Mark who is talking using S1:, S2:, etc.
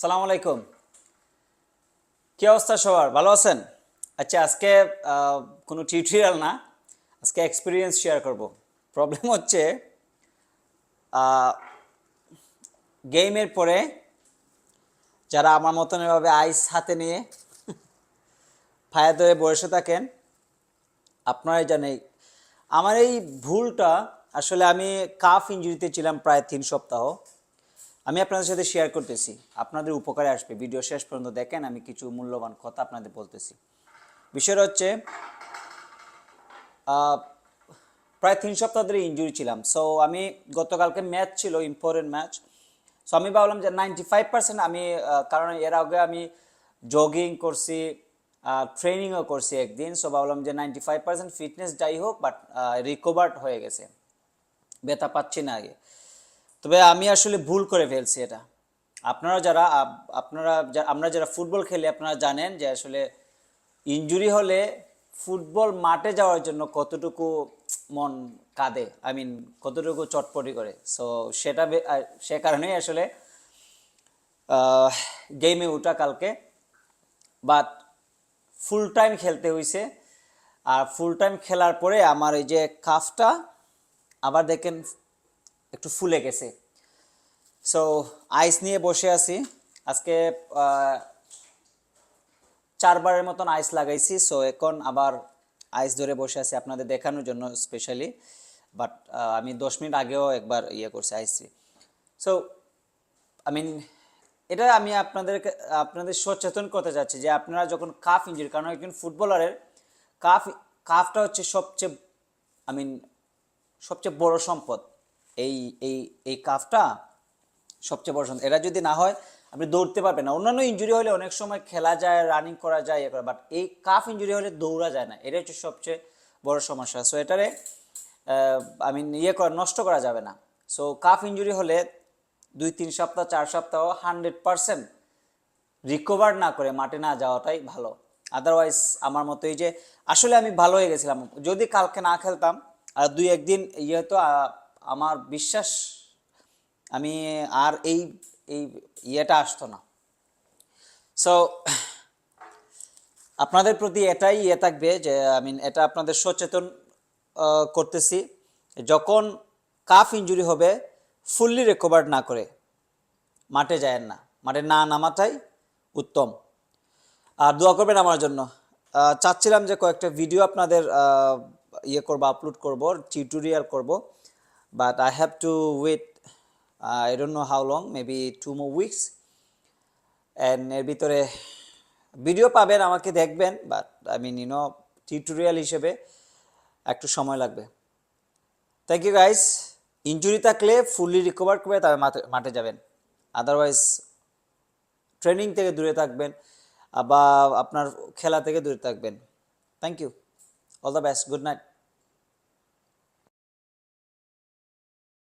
S1: সালাম আলাইকুম। কি অবস্থা সবার? ভালো আছেন? আচ্ছা আজকে কোনো টিউটোরিয়াল না। আজকে এক্সপিরিয়েন্স শেয়ার করব। প্রবলেম হচ্ছে গেমের পরে যারা আমার মতন এভাবে আইস হাতে নিয়ে ফায়ার ধরে বসে থাকেন, আপনারাই জানেন। আমার এই ভুলটা, আসলে আমি কাফ ইঞ্জুরিতে ছিলাম প্রায় তিন সপ্তাহ। আমি আপনাদের সাথে শেয়ার করতেছি। আপনাদের উপকারে আসবে। ভিডিও শেষ পর্যন্ত দেখেন, আমি কিছু মূল্যবান কথা আপনাদের বলতেছি। বিষয়টা হচ্ছে প্রায় তিন সপ্তাহ ধরে ইঞ্জুরি ছিলাম। সো আমি গতকালকে ম্যাচ ছিল ইম্পর্টেন্ট ম্যাচ সো আমি ভাবলাম যে নাইনটি ফাইভ পার্সেন্ট আমি কারণ এর আগে আমি জগিং করছি ট্রেনিংও করছি একদিন। সো ভাবলাম যে নাইনটি ফাইভ পার্সেন্ট ফিটনেস যাই হোক বাট রিকভার্ড হয়ে গেছে। ব্যথা পাচ্ছি না আগে। তবে আমি আসলে ভুল করে ফেলছি এটা। আপনারা যারা আপনারা আমরা যারা ফুটবল খেলি, আপনারা জানেন যে আসলে ইনজুরি হলে ফুটবল মাঠে যাওয়ার জন্য কতটুকু মন কাঁদে, আই মিন কতটুকু চটপটি করে। সো সেটা সে কারণেই আসলে গেমে ওঠা কালকে। বাট ফুল টাইম খেলতে হয়েছে আর ফুল টাইম খেলার পরে আমার এই যে কাফটা আবার দেখেন একটু ফুলে গেছে। সো আইস নিয়ে বসে আছি। আজকে চারবারের মতন আইস লাগাইছি। সো এখন আবার আইস ধরে বসে আছি আপনাদের দেখানোর জন্য স্পেশালি বাট আমি দশ মিনিট আগেও একবার ইয়ে করছি আইসি সো আই মিন এটা আমি আপনাদেরকে, আপনাদের সচেতন করতে চাচ্ছি যে আপনারা যখন কাফ ইঞ্জুরি কারণ একজন ফুটবলারের কাফ কাফটা হচ্ছে সবচেয়ে আই মিন সবচেয়ে বড় সম্পদ। এই এই এই কাফটা সবচেয়ে বড় সম্পদ এটা যদি না হয় আপনি দৌড়তে পারবেন না। অন্যান্য ইঞ্জুরি হলে অনেক সময় খেলা যায় রানিং করা যায় ইয়ে করা বাট এই কাফ ইঞ্জুরি হলে দৌড়া যায় না। এটা হচ্ছে সবচেয়ে বড় সমস্যা। সো এটারে আমি ইয়ে করা নষ্ট করা যাবে না। সো কাফ ইঞ্জুরি হলে দুই তিন সপ্তাহ চার সপ্তাহ হান্ড্রেড পারসেন্ট রিকভার না করে মাঠে না যাওয়াটাই ভালো। আদারওয়াইজ আমার মতো এই যে আসলে আমি ভালো হয়ে গেছিলাম। যদি কালকে না খেলতাম আর দুই একদিন ইয়ে আহ, আমার বিশ্বাস, আমি আর এই এই ইয়েটা আসতো না। সো আপনাদের প্রতি এটাই ইয়ে থাকবে যে আই মিন এটা আপনাদের সচেতন করতেছি। যখন কাফ ইঞ্জুরি হবে ফুললি রিকভার না করে, মাঠে যায় না। মাঠে না নামাটাই উত্তম। আর দোয়া করবেন আমার জন্য। চাচ্ছিলাম যে কয়েকটা ভিডিও আপনাদের ইয়ে করব আপলোড করব টিউটোরিয়াল করব। But I have to wait I don't know how long maybe two more weeks and এর ভিতরে ভিডিও পাবেন, আমাকে দেখবেন but I mean you know tutorial হিসেবে একটু সময় লাগবে। থ্যাংক ইউ গাইস ইঞ্জুরি থাকলে ফুললি রিকভার করে মাঠে মাঠে যাবেন। আদারওয়াইজ ট্রেনিং থেকে দূরে থাকবেন বা আপনার খেলা থেকে দূরে থাকবেন। Thank you all the best good night